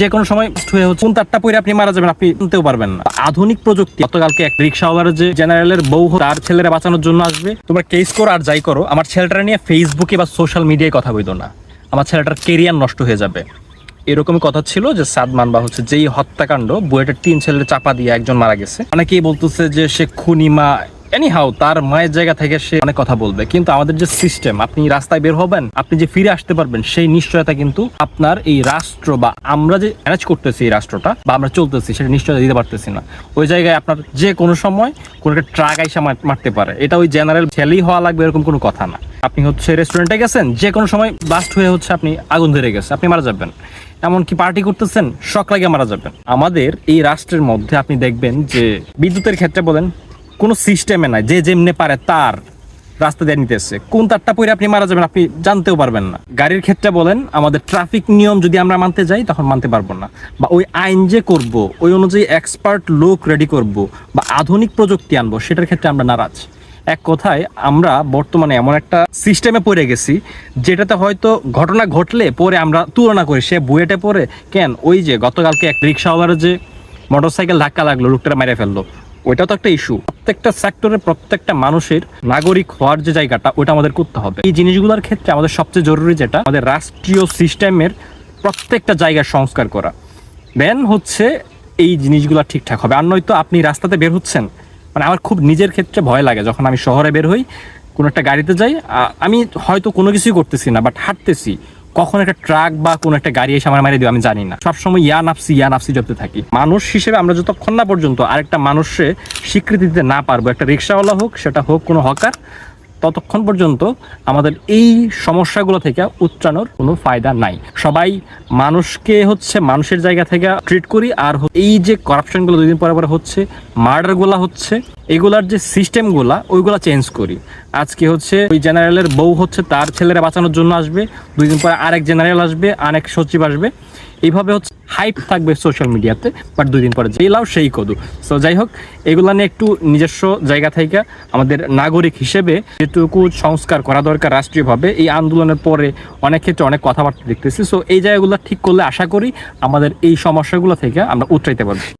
যে কোনো সময় হয়ে হচ্ছে, কোন তারটা পরে আপনি মারা যাবেন, আপনি শুনতেও পারবেন না। আধুনিক প্রযুক্তি, গতকালকে এক রিক্সাওয়ালার যে জেনারেলের বউ তার ছেলেরা বাঁচানোর জন্য আসবে। তোমরা কেস করো আর যাই করো, আমার ছেলেটা নিয়ে ফেসবুকে বা সোশ্যাল মিডিয়ায় কথা বইতো না। আমার ছেলেটার কেরিয়ার নষ্ট হয়ে যাবে। এরকমই কথা ছিল যে সাদমান বা হচ্ছে যেই হত্যাকাণ্ড, বুয়েটের তিন ছেলের চাপা দিয়ে একজন মারা গেছে। অনেকেই বলতেছে যে সে খুনিমা এনিহাও তার মায়ের জায়গা থেকে সে অনেক কথা বলবে। কিন্তু আমাদের যে সিস্টেম আপনি রাস্তায় বের হবেন, আপনি যে ফিরে আসতে পারবেন, সেই নিশ্চয়তা কিন্তু আপনার এই রাষ্ট্র বা আমরা যে ম্যানেজ করতেছি এই রাষ্ট্রটা বা আমরা চলতেছি, সেটা নিশ্চয়তা দিতে পারতেছি না। ওই জায়গায় আপনার যে কোনো সময় কোনো একটা ট্রাক আইসা মারতে পারে। এটা ওই জেনারেল ছেলেই হওয়া লাগবে এরকম কোনো কথা না। আপনি হচ্ছে রেস্টুরেন্টে গেছেন, যে কোনো সময় ব্লাস্ট হয়ে হচ্ছে আপনি আগুন ধরে গেছে, আপনি মারা যাবেন। এমনকি পার্টি করতেছেন, শখ লাগে মারা যাবেন। আমাদের এই রাষ্ট্রের মধ্যে আপনি দেখবেন যে বিদ্যুতের ক্ষেত্রে বলেন কোনো সিস্টেমে নাই, যে যেমনে পারে তার রাস্তা দিয়ে নিতেছে। কোন তারটা পরে আপনি মারা যাবেন আপনি জানতেও পারবেন না। গাড়ির ক্ষেত্রে বলেন, আমাদের ট্রাফিক নিয়ম যদি আমরা মানতে যাই, তখন মানতে পারব না। বা ওই আইন যে করব, ওই অনুযায়ী এক্সপার্ট লোক রেডি করব, বা আধুনিক প্রযুক্তি আনব, সেটার ক্ষেত্রে আমরা নারাজ। এক কথায়, আমরা বর্তমানে এমন একটা সিস্টেমে পড়ে গেছি, যেটাতে হয়তো ঘটনা ঘটলে পরে আমরা তুলনা করি। সে বুয়েটে পড়ে, কেন? ওই যে গতকালকে এক রিক্সাওয়ালার যে মোটরসাইকেল ধাক্কা লাগল লোকটা মেরে ফেলল। ওইটাও তো একটা ইস্যু প্রত্যেকটা সেক্টরে প্রত্যেকটা মানুষের নাগরিক হওয়ার যে জায়গাটা ওটা আমাদের করতে হবে। এই জিনিসগুলোর ক্ষেত্রে আমাদের সবচেয়ে জরুরি যেটা, আমাদের রাষ্ট্রীয় সিস্টেমের প্রত্যেকটা জায়গার সংস্কার করা। দেন হচ্ছে এই জিনিসগুলো ঠিকঠাক হবে। আর নয়তো আপনি রাস্তাতে বের হচ্ছেন মানে আমার খুব নিজের ক্ষেত্রে ভয় লাগে যখন আমি শহরে বের হই, কোনো একটা গাড়িতে যাই আমি হয়তো কোনো কিছুই করতেছি না বাট হাঁটতেছি। কখন একটা ট্রাক বা কোনো একটা গাড়ি এসে আমার মারিয়ে দিবে, আমি জানি না। সবসময় ইয়া নাফসি ইয়া নাফসি জপতে থাকি। মানুষ হিসেবে আমরা যতক্ষণ না পর্যন্ত আরেকটা মানুষে স্বীকৃতি দিতে না পারব, একটা রিক্সাওয়ালা হোক, সেটা হোক, কোনো হকার ততক্ষণ পর্যন্ত আমাদের এই সমস্যাগুলো থেকে উত্তরানোর কোনো ফায়দা নাই। সবাই মানুষকে হচ্ছে মানুষের জায়গা থেকে ট্রিট করি আর এই যে করাপশনগুলো দুই দিন পরে পরে হচ্ছে মার্ডারগুলো হচ্ছে, এগুলার যে সিস্টেমগুলা ওইগুলা চেঞ্জ করি। আজকে হচ্ছে ওই জেনারেলের বউ হচ্ছে তার ছেলেরা বাঁচানোর জন্য আসবে, দুই দিন পরে আরেক জেনারেল আসবে, আরেক সচিব আসবে। এইভাবে হচ্ছে হাইপ থাকবে সোশ্যাল মিডিয়াতে বাট দুই দিন পরে যেই লাও সেই কদু। সো যাই হোক এগুলা নিয়ে একটু নিজস্ব জায়গা থেকে আমাদের নাগরিক হিসেবে যেটুকু সংস্কার করা দরকার রাষ্ট্রীয়ভাবে, এই আন্দোলনের পরে অনেক ক্ষেত্রে অনেক কথাবার্তা দেখতেছি। সো এই জায়গাগুলো ঠিক করলে আশা করি আমাদের এই সমস্যাগুলো থেকে আমরা উতরাইতে পারব।